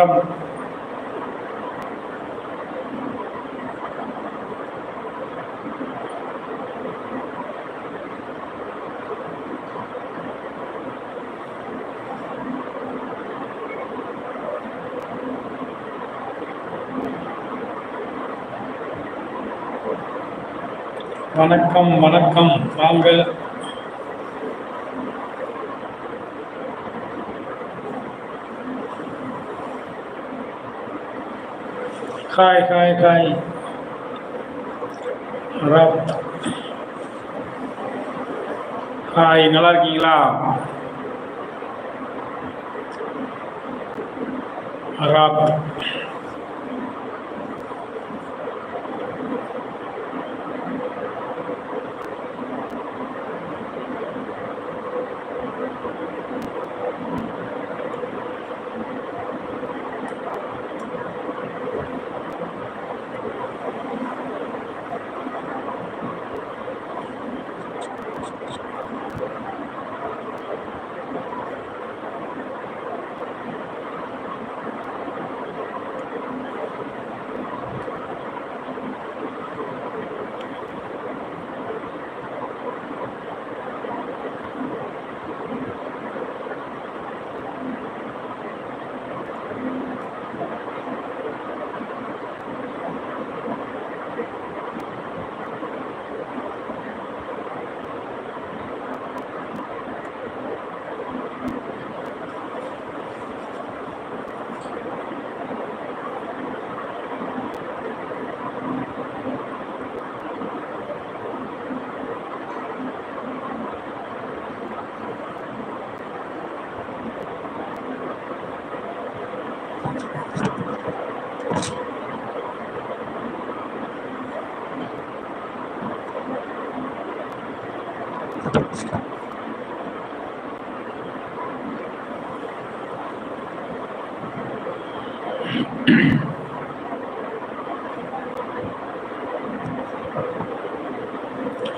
வணக்கம். வணக்கம் வணக்கம். வாங்கள் ஹாய் ஹாய் ஹாய் ராத் ஹாய் நல்லா இருக்கீங்களா ராத்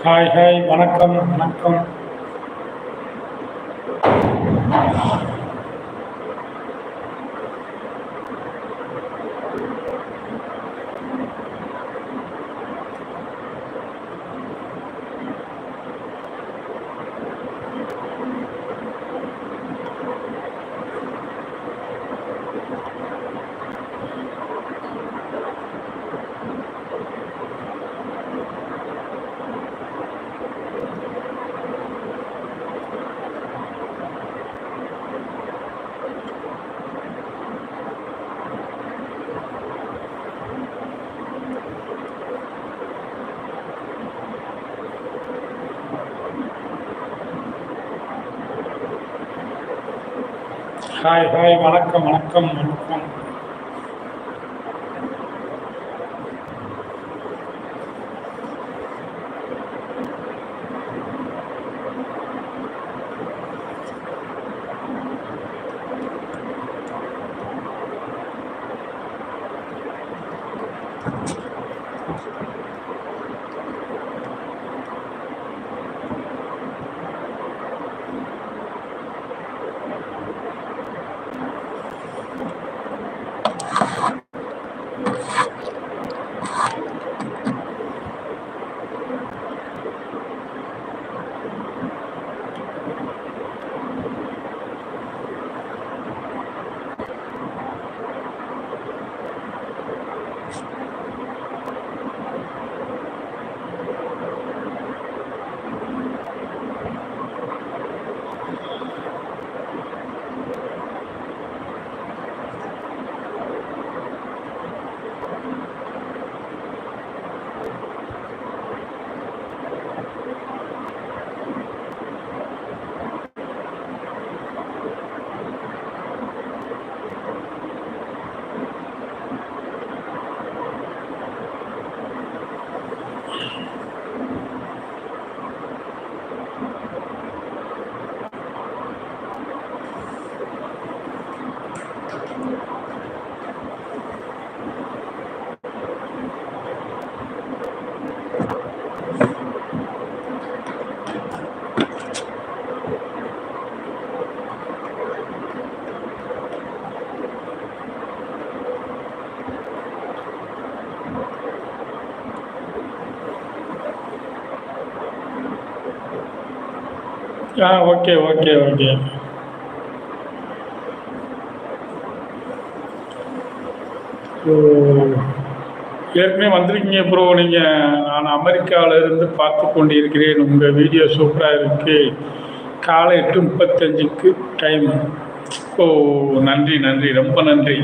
ஹாய் ஹாய் வணக்கம் வணக்கம். ஹாய் ஹாய் வணக்கம் வணக்கம் வணக்கம். ஆ ஓகே ஓகே ஓகே. ஓ ஏற்கனவே வந்திருக்கீங்க ப்ரோ நீங்கள் நான் அமெரிக்காவில் இருந்து பார்த்து கொண்டு இருக்கிறேன் உங்கள் வீடியோ சூப்பராக இருக்குது காலை எட்டு முப்பத்தஞ்சுக்கு டைம் ஓ நன்றி நன்றி. ரொம்ப நன்றி.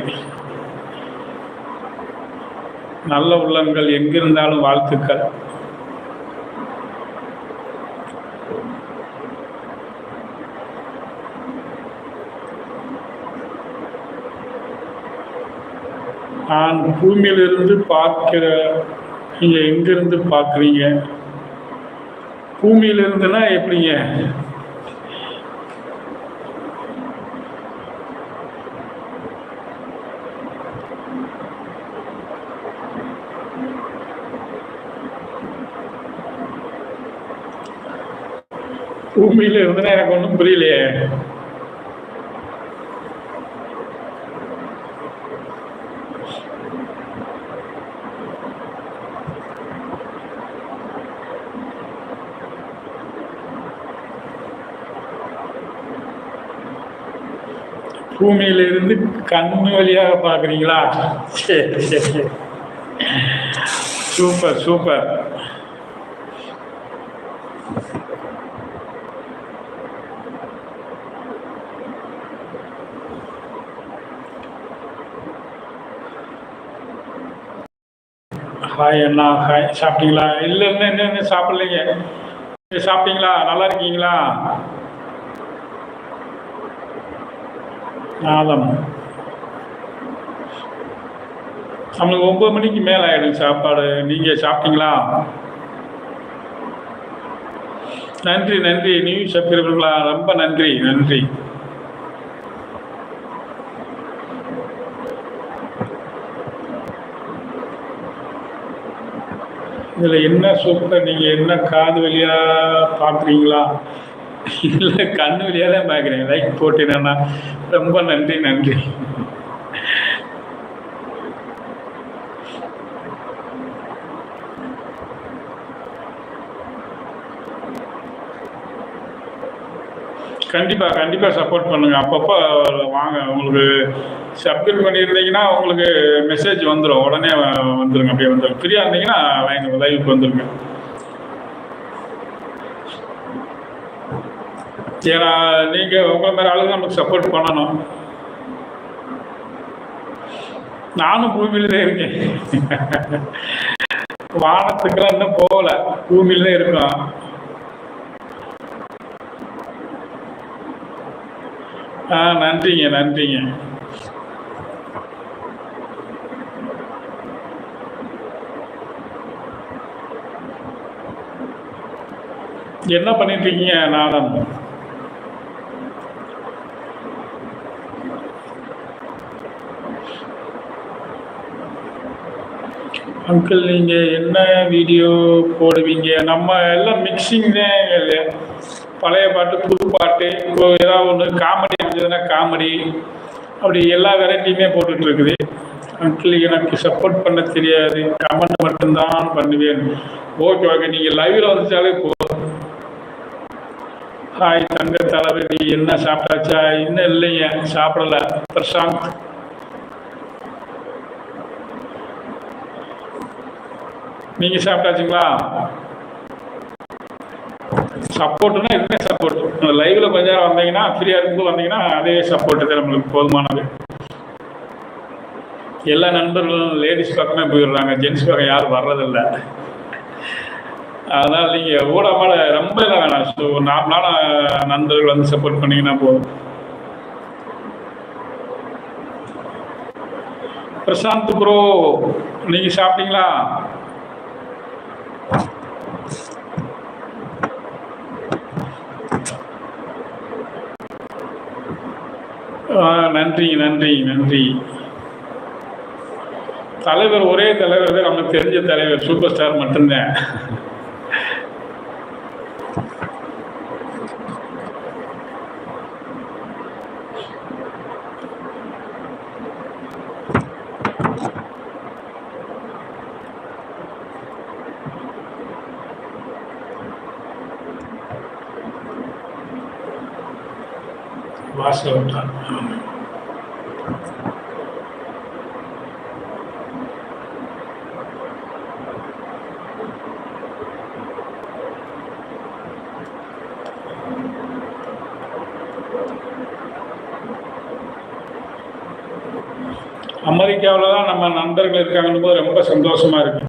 நல்ல உள்ளங்கள் எங்கிருந்தாலும் வாழ்த்துக்கள். நான் பூமியிலிருந்து பார்க்கிற நீங்கள் எங்கிருந்து பார்க்குறீங்க? பூமியிலிருந்துனா எப்படிங்க? பூமியில இருந்துன்னா எனக்கு ஒன்றும் புரியலையே. பூமியில இருந்து கண்ணு வழியாக பார்க்குறீங்களா? சரி சரி சூப்பர் சூப்பர். ஹாய் அண்ணா ஹாய் சாப்பிட்டீங்களா? இல்லை இன்னும் இன்னும் இன்னும் சாப்பிட்லைங்க. சாப்பிட்டீங்களா? நல்லா இருக்கீங்களா? நாதம் நம்மளுக்கு ஒம்பது மணிக்கு மேலே ஆகிடும் சாப்பாடு. நீங்கள் சாப்பிட்டீங்களா? நன்றி நன்றி. நியூ சப்ஸ்கிரைபர்களா ரொம்ப நன்றி நன்றி. இதில் என்ன சூப்பர் நீங்கள் என்ன காது வழியாக பார்க்குறீங்களா? இல்லை கண்ணு வழியாக தான் பார்க்குறேன் லைக் போட்டேன்னா ரொம்ப நன்றி நன்றி. கண்டிப்பாக கண்டிப்பாக சப்போர்ட் பண்ணுங்கள் அப்பப்போ வாங்க. உங்களுக்கு சப்ஸ்கிரைப் பண்ணியிருந்தீங்கன்னா உங்களுக்கு மெசேஜ் வந்துடும் உடனே வந்துடுங்க அப்படியே வந்துடும் ஃப்ரீயாக இருந்தீங்கன்னா வாங்க லைவுக்கு வந்துருங்க. ஏன்னா நீங்கள் உங்களை மாதிரி ஆளுங்க நமக்கு சப்போர்ட் பண்ணணும். நானும் பூமியில தான் இருக்கேன். வானத்துக்கெல்லாம் இன்னும் போகல. பூமியில தான் இருக்கோம். ஆ நன்றிங்க நன்றிங்க. என்ன பண்ணிட்டு இருக்கீங்க நானும் அங்கிள் நீங்கள் என்ன வீடியோ போடுவீங்க? நம்ம எல்லாம் மிக்சிங் தான் இல்லையா பழைய பாட்டு புது பாட்டு இப்போ ஏதாவது ஒன்று காமெடி இருந்ததுன்னா காமெடி அப்படி எல்லா வெரைட்டியுமே போட்டுட்டு இருக்குது. அங்கிள் எனக்கு சப்போர்ட் பண்ண தெரியாது. கமெண்ட் மட்டும்தான் பண்ணுவேன். ஓகே ஓகே நீங்கள் லைவில் வந்துச்சாலே போதும். ஹாய் தங்க தளபதி என்ன சாப்பிட்டாச்சா? இன்னும் இல்லைங்க. சாப்பிடல. பிரசாந்த். நீங்கள் சாப்பிட்டாச்சுங்களா? சப்போர்ட்னா இதுவே சப்போர்ட் லைவ்ல கொஞ்ச நேரம் வந்தீங்கன்னா ஃப்ரீயாக இருக்கும்போது வந்தீங்கன்னா அதே சப்போர்ட்டு தான் நம்மளுக்கு போதுமானது. எல்லா நண்பர்களும் லேடிஸ் பக்கமே போயிடுறாங்க. ஜென்ஸ் பக்கம் யாரும் வர்றதில்லை. அதனால் நீங்கள் ஊடாமாட ரொம்ப இல்லை வேணாம். ஸோ நார்மலான நண்பர்கள் வந்து சப்போர்ட் பண்ணீங்கன்னா போதும். பிரசாந்த் ப்ரோ நீங்கள் சாப்பிட்டீங்களா ஆ, நன்றி நன்றி நன்றி. தலைவர் ஒரே தலைவர் நமக்கு தெரிஞ்ச தலைவர் சூப்பர் ஸ்டார் மட்டும்தான். பாஸ் விட்டான் அமெரிக்காவில் தான் நம்ம நண்பர்கள் இருக்காங்கன்னு போது ரொம்ப சந்தோஷமா இருக்கு.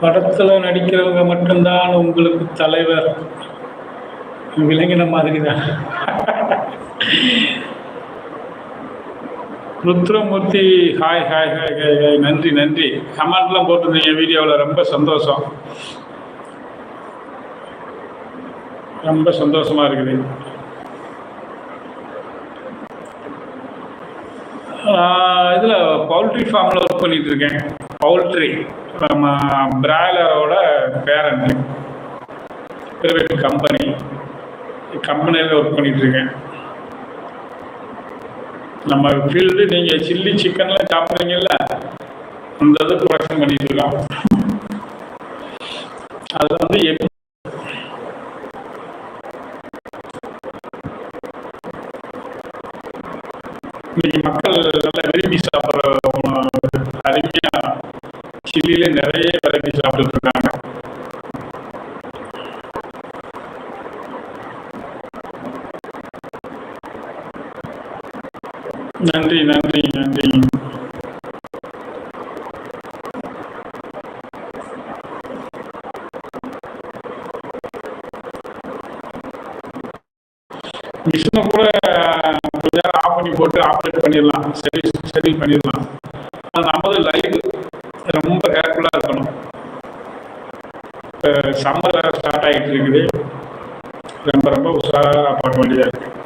படத்துல நடிக்கிறவங்க மட்டும்தான் உங்களுக்கு தலைவர். விளங்கின மாதிரி தான் Rudramurthy hi hi hi hi hi நன்றி நன்றி. கமெண்ட்லாம் போட்டிருந்தீங்க வீடியோவில் ரொம்ப சந்தோஷம். ரொம்ப சந்தோஷமா இருக்குது. இதில் பவுல்ட்ரி ஃபார்மில் ஒர்க் பண்ணிட்டு இருக்கேன். பவுல்ட்ரி நம்ம பிராய்லரோட பேரண்ட் பிரைவேட் கம்பெனி கம்பெனியில் ஒர்க் பண்ணிட்டு இருக்கேன் நம்ம ஃபீல்டு நீங்கள் சில்லி சிக்கன்லாம் சாப்பிட்றீங்கல்ல அந்த இது ப்ரொடக்ஷன் பண்ணிட்டு இருக்கோம் அது வந்து எப்படி இன்னைக்கு மக்கள் நல்லா விரும்பி சாப்பிட்ற டெல்லியில நிறைய வெரைட்டி சாப்பிட்டு இருக்காங்க. நன்றி நன்றி நன்றி. மிஷினை கூட கொஞ்ச நேரம் ஆஃப் பண்ணி போட்டு ஆப்ரேட் பண்ணிடலாம். சரி சரி பண்ணிடலாம் அது நமது லைவ் ரொம்ப கேர்ஃபுல்லாக இருக்கணும் இப்போ சம்மர் ஸ்டார்ட் ஆகிட்டு இருக்குது. ரொம்ப ரொம்ப உஷாராக பார்க்க வேண்டியதாக இருக்குது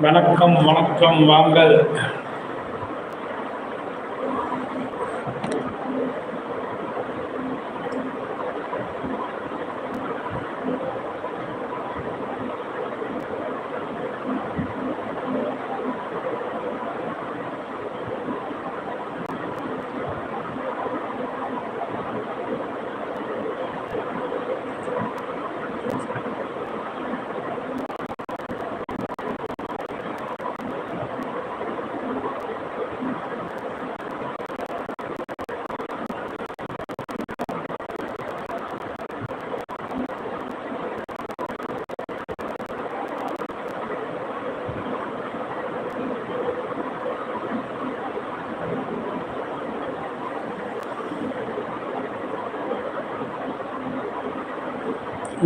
வணக்கம் வணக்கம் வாங்கள்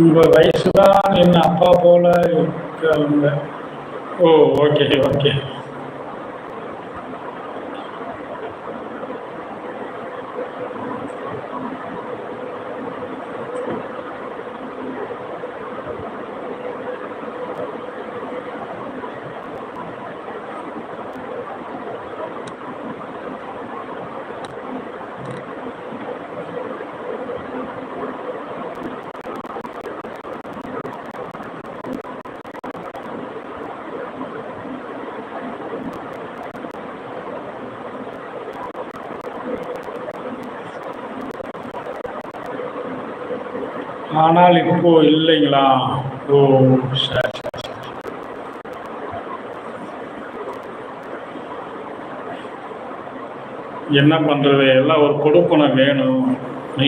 உங்க வயசு தான் என் அப்பா போல இருக்கவங்க ஓ ஓகே ஓகே ஆனால் இப்போ இல்லைங்களா? ஓ சரி என்ன பண்ணுறது எல்லாம் ஒரு கொடுப்பனை வேணும்.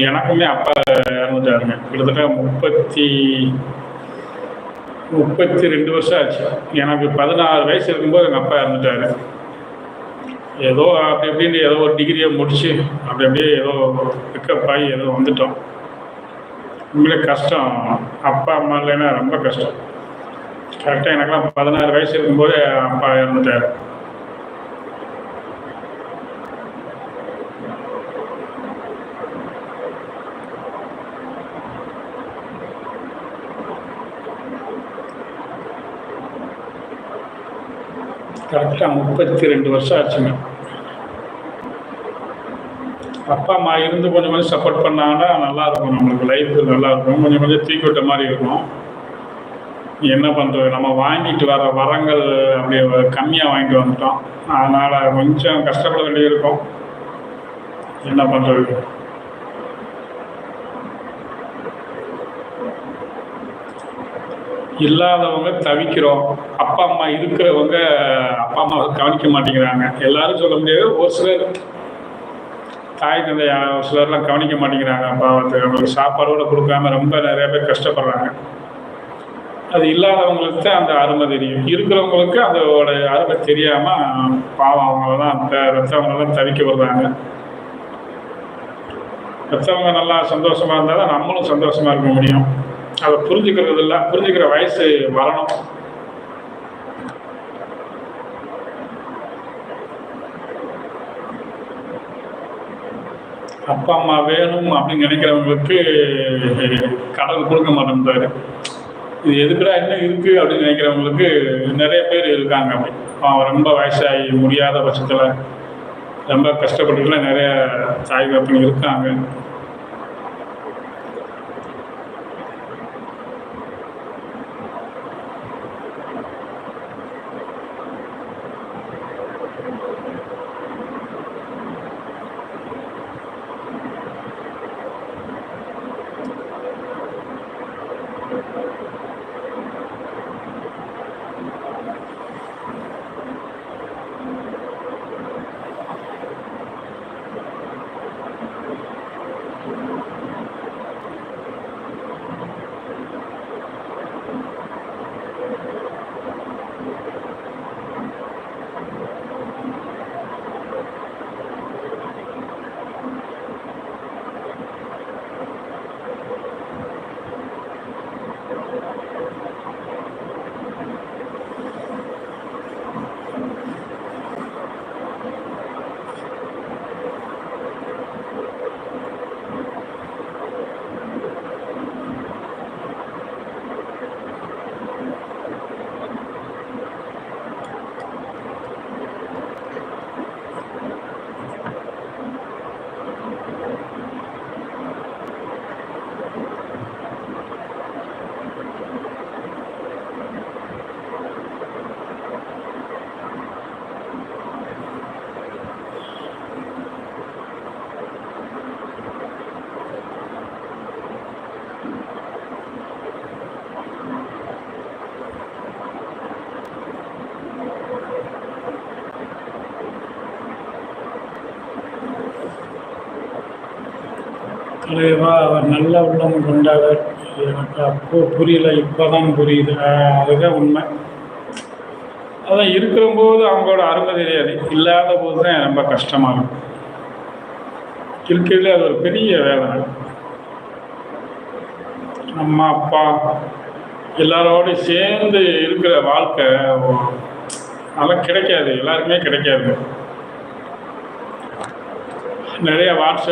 எனக்குமே அப்பா இறந்துட்டாருங்க. கிட்டத்தட்ட முப்பத்தி முப்பத்தி ரெண்டு வருஷம் ஆச்சு. எனக்கு பதினாறு வயசு இருக்கும்போது எங்கள் அப்பா இறந்துட்டாரு. ஏதோ அப்படி இப்படின்னு ஏதோ ஒரு டிகிரியை முடிச்சு அப்படி அப்படியே ஏதோ பிக்கப் ஆகி ஏதோ வந்துட்டோம். உங்களுக்கு கஷ்டம். அப்பா அம்மா இல்லைன்னா ரொம்ப கஷ்டம். கரெக்டாக எனக்கெல்லாம் பதினாறு வயசு இருக்கும்போது அப்பா இறந்துட்டார். கரெக்டாக முப்பத்தி ரெண்டு வருஷம் ஆச்சுங்க. அப்பா அம்மா இருந்து கொஞ்சம் கொஞ்சம் சப்போர்ட் பண்ணாங்கன்னா நல்லா இருக்கும். நம்மளுக்கு லைஃப் நல்லா இருக்கும். கொஞ்சம் கொஞ்சம் தீக்கிட்ட மாதிரி இருக்கும். என்ன பண்ணுறது நம்ம வாங்கிட்டு வர வரங்கள் அப்படி கம்மியாக வாங்கிட்டு வந்துட்டோம். அதனால் கொஞ்சம் கஷ்டப்பட வேண்டியிருக்கும் என்ன பண்ணுறது இல்லாதவங்க தவிக்கிறோம். அப்பா அம்மா இருக்கிறவங்க அப்பா அம்மா கவனிக்க மாட்டேங்கிறாங்க. எல்லாரும் சொல்ல முடியாது. ஒரு சிலர் தாய் தந்தை சிலர்லாம் கவனிக்க மாட்டேங்கிறாங்க. பாவத்தை அவங்களுக்கு சாப்பாடோடு கொடுக்காம ரொம்ப நிறைய பேர் கஷ்டப்படுறாங்க. அது இல்லாதவங்களுக்கு தான் அந்த அருமை தெரியும். இருக்கிறவங்களுக்கு அதோட அருமை தெரியாமல் பாவம் அவங்க தான் அந்த ரத்தவங்க தான் தவிக்க விடுறாங்க. மற்றவங்க நல்லா சந்தோஷமாக இருந்தால் தான் நம்மளும் சந்தோஷமாக இருக்க முடியும். அதை புரிஞ்சுக்கிறது இல்லை புரிஞ்சுக்கிற வயசு வரணும். அப்பா அம்மா வேணும் அப்படின்னு நினைக்கிறவங்களுக்கு கடவுள் கொடுக்க மாட்டேன்றாரு. இது எதுக்குடா என்ன இருக்கு அப்படின்னு நினைக்கிறவங்களுக்கு நிறைய பேர் இருக்காங்க அப்படி. அவன் ரொம்ப வயசாகி முடியாத பட்சத்தில் ரொம்ப கஷ்டப்பட்டுலாம் நிறைய தாய் தகப்பன் இருக்காங்க. தலைவா அவர் நல்ல உள்ளம் கொண்டவர். எனக்கு அப்போ புரியல இப்போ தான் புரியுது அதுதான் உண்மை. அதான் இருக்கிறபோது அவங்களோட அருமை தெரியாது. இல்லாத போது தான் ரொம்ப கஷ்டமாக இருக்கும். இருக்கிறதுல அது ஒரு பெரிய வேதனை அம்மா அப்பா எல்லாரோடையும் சேர்ந்து இருக்கிற வாழ்க்கை அதெல்லாம் கிடைக்காது. எல்லாருக்குமே கிடைக்காது. நிறைய வாட்ஸ்அப்